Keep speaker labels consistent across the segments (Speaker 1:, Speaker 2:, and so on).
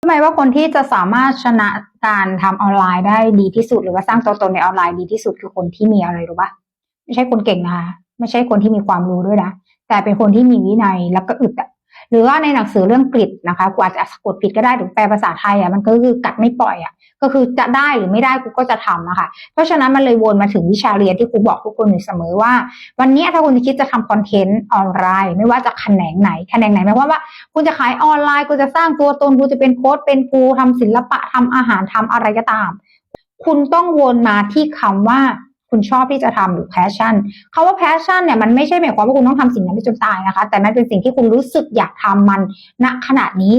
Speaker 1: ทำไมว่าคนที่จะสามารถชนะการทำออนไลน์ได้ดีที่สุด หรือว่าสร้างตัวตนในออนไลน์ดีที่สุดคือคนที่มีอะไรรู้ปะไม่ใช่คนเก่งนะคะไม่ใช่คนที่มีความรู้ด้วยนะแต่เป็นคนที่มีวินัยแล้วก็อึดอะ หรือว่าในหนังสือเรื่องกริดนะคะกูอาจจะสะกดผิดก็ได้หรือแปลภาษาไทยอะมันก็คือกัดไม่ปล่อยอะก็คือจะได้หรือไม่ได้กูก็จะทำอะค่ะเพราะฉะนั้นมันเลยวนมาถึงวิชาเรียนที่กูบอกทุกคนอยู่เสมอว่า วันนี้ถ้าคุณจะคิดจะทำคอนเทนต์ออนไลน์ ไม่ว่าจะแขนงไหนแขนงไหนหมายความว่าคุณจะขายออนไลน์คุณจะสร้างตัวตนคุณจะเป็นโค้ชเป็นครูทำศิลปะทำอาหารทำอะไรก็ตาม คุณต้องวนมาที่คำว่า คุณชอบที่จะทำหรือ passion คาว่า passion เนี่ยมันไม่ใช่หมายความว่าคุณต้องทำสิ่งนั้นไปจนตายนะคะ แต่มันเป็นสิ่งที่คุณรู้สึกอยากทำมันณขณะนี้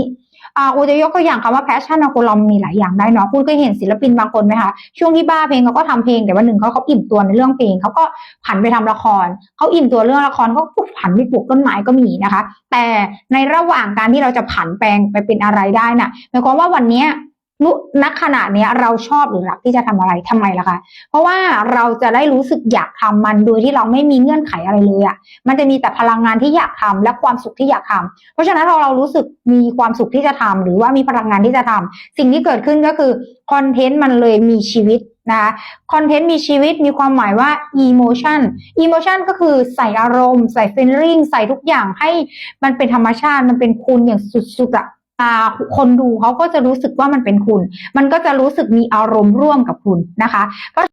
Speaker 1: อ่าอูจะยกตัวอย่างคำว่า passion นะคุณเรามีหลายอย่างได้เนาะคุณเคยเห็นศิลปินบางคนไหมคะช่วงที่บ้าเพลงเขาก็ทำเพลงแต่วันหนึ่งเขาเขาอิ่มตัวในเรื่องเพลงเขาก็ผันไปทำละครเขาอิ่มตัวเรื่องละครเขาก็ผันไปปลูกต้นไม้ก็มีนะคะ แต่ในระหว่างการที่เราจะผันแปลงไปเป็นอะไรได้น่ะหมายความว่าวันนี้ นุณขณะเนี้ยเราชอบหรือรักที่จะทำอะไรทำไมล่ะคะ เพราะว่าเราจะได้รู้สึกอยากทำมันโดยที่เราไม่มีเงื่อนไขอะไรเลยอะ่ะ มันจะมีแต่พลังงานที่อยากทำและความสุขที่อยากทำเพราะฉะนั้นเราเรารู้สึกมีความสุขที่จะทำหรือว่ามีพลังงานที่จะทำสิ่งที่เกิดขึ้นก็คือคอนเทนต์มันเลยมีชีวิตนะคะคอนเทนต์มีชีวิตมีความหมายว่า emotion emotion ก็คือใส่อารมณ์ ใส่ feeling ใส่ทุกอย่างให้มันเป็นธรรมชาติมันเป็นคุณอย่างสุดๆอะ ตาคนดูเขาก็จะรู้สึกว่ามันเป็นคุณ มันก็จะรู้สึกมีอารมณ์ร่วมกับคุณนะคะ